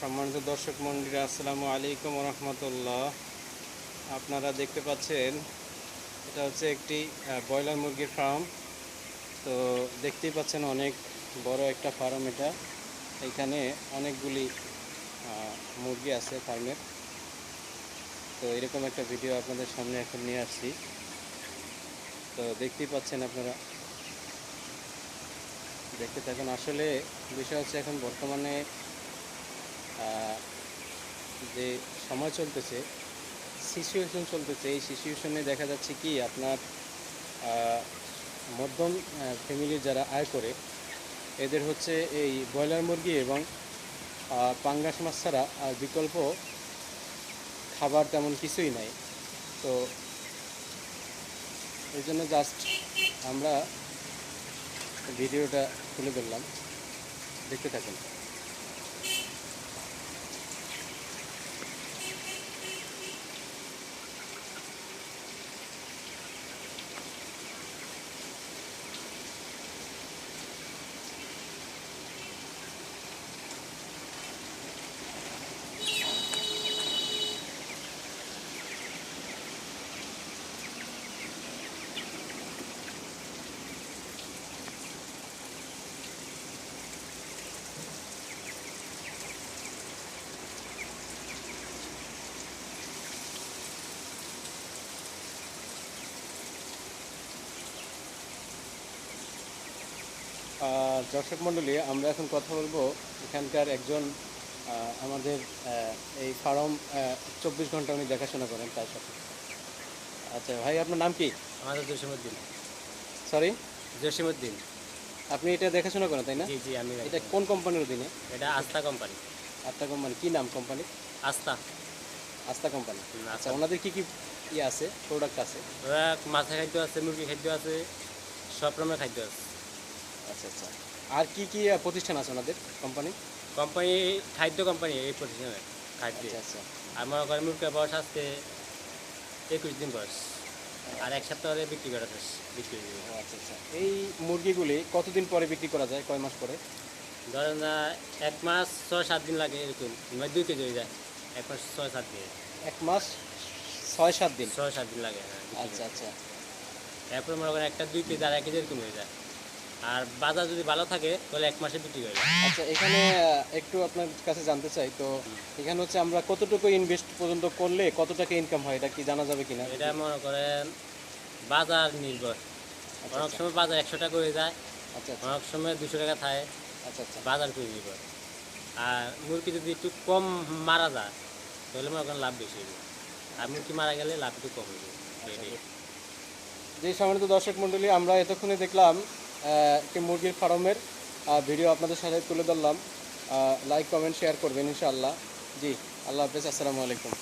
সম্মানিত দর্শক মন্ডলী, আসসালামু আলাইকুম রহমতুল্লাহ। আপনারা দেখতে পাচ্ছেন, এটা হচ্ছে একটি ব্রয়লার মুরগির ফার্ম তো দেখতেই পাচ্ছেন অনেক বড় একটা ফার্ম এটা। এখানে অনেকগুলি মুরগি আছে ফার্মের তো এরকম একটা ভিডিও আপনাদের সামনে এখন নিয়ে আসছি। তো দেখতেই পাচ্ছেন আপনারা। দেখতে থাকুন। আসলে বিষয় হচ্ছে এখন বর্তমানে যে সময় চলতেছে সিচুয়েশন চলতেছে, এই সিচুয়েশনে দেখা যাচ্ছে কি আপনার মধ্যম ফ্যামিলি যারা আয় করে, এদের হচ্ছে এই ব্রয়লার মুরগি এবং পাঙ্গাস মাছ ছাড়া আর বিকল্প খাবার তেমন কিছুই নাই। তো, এই জন্য জাস্ট আমরা ভিডিওটা তুলে ধরলাম। দেখতে থাকুন। দর্শক মণ্ডলী আমরা এখন কথা বলব এখানকার একজন আমাদের এই ফার্ম চব্বিশ ঘণ্টা উনি দেখাশোনা করেন তার সাথে। আচ্ছা ভাই আপনার নাম কি? আমাদের জসিমুদ্দিন সরি জসিমুদ্দিন আপনি এটা দেখাশোনা করেন তাই না? জি জি আমি এটা কোন কোম্পানির অধীনে এটা আস্থা কোম্পানি। আস্তা কোম্পানি কি নাম কোম্পানি? আস্থা। আস্তা কোম্পানি। আচ্ছা ওনাদের কি কি ইয়ে আছে প্রোডাক্ট আছে? মাছের খাদ্য আছে মুরগি খাদ্য আছে সব রকমের খাদ্য আছে। আচ্ছা আচ্ছা। আর কি কি প্রতিষ্ঠান আছে ওনাদের কোম্পানি কোম্পানি খাদ্য কোম্পানি এই প্রতিষ্ঠানে খাদ্য। আচ্ছা আচ্ছা। আর মনে করেন মুরগির বয়স আসতে একুশ দিন বয়স। আর এক সপ্তাহ বিক্রি করা শেষ বিক্রি। আচ্ছা আচ্ছা। এই মুরগিগুলি কতদিন পরে বিক্রি করা যায় কয় মাস পরে? ধরেন না এক মাস ছয় সাত দিন লাগে এরকম। মানে দুই কেজি হয়ে যায় এক মাস ছয় সাত দিন। এক মাস ছয় সাত দিন? ছয় সাত দিন লাগে হ্যাঁ, আচ্ছা আচ্ছা। এরপরে মনে করেন একটা দুই কেজি আর এক কেজি এরকম হয়ে যায়। আর বাজার যদি ভালো থাকে তাহলে এক মাসে বিক্রি করে আচ্ছা এখানে একটু আপনার কাছে জানতে চাই। তো এখানে হচ্ছে আমরা কতটুকু ইনভেস্ট পর্যন্ত করলে কত টাকা ইনকাম হয়? এটা কি জানা যাবে কিনা? এটা মনে করেন বাজার নির্ভর। আচ্ছা অনেক সময় বাজার একশো টাকা হয়ে যায় আচ্ছা আচ্ছা। অনেক সময় দুশো টাকা থাকে আচ্ছা আচ্ছা। বাজার করে নির্ভর। আর মুরগি যদি একটু কম মারা যায় তাহলে মনে করেন লাভ বেশি হবে আর মুরগি মারা গেলে লাভ একটু কম হবে এটাই। যে সম্মানিত দর্শক মণ্ডলী আমরা এতক্ষণে দেখলাম একটি মুরগির ফার্মের ভিডিও আপনাদের সাথে তুলে ধরলাম। লাইক কমেন্ট শেয়ার করবেন ইনশাআল্লাহ। জি, আল্লাহ হাফেজ, আসসালামু আলাইকুম।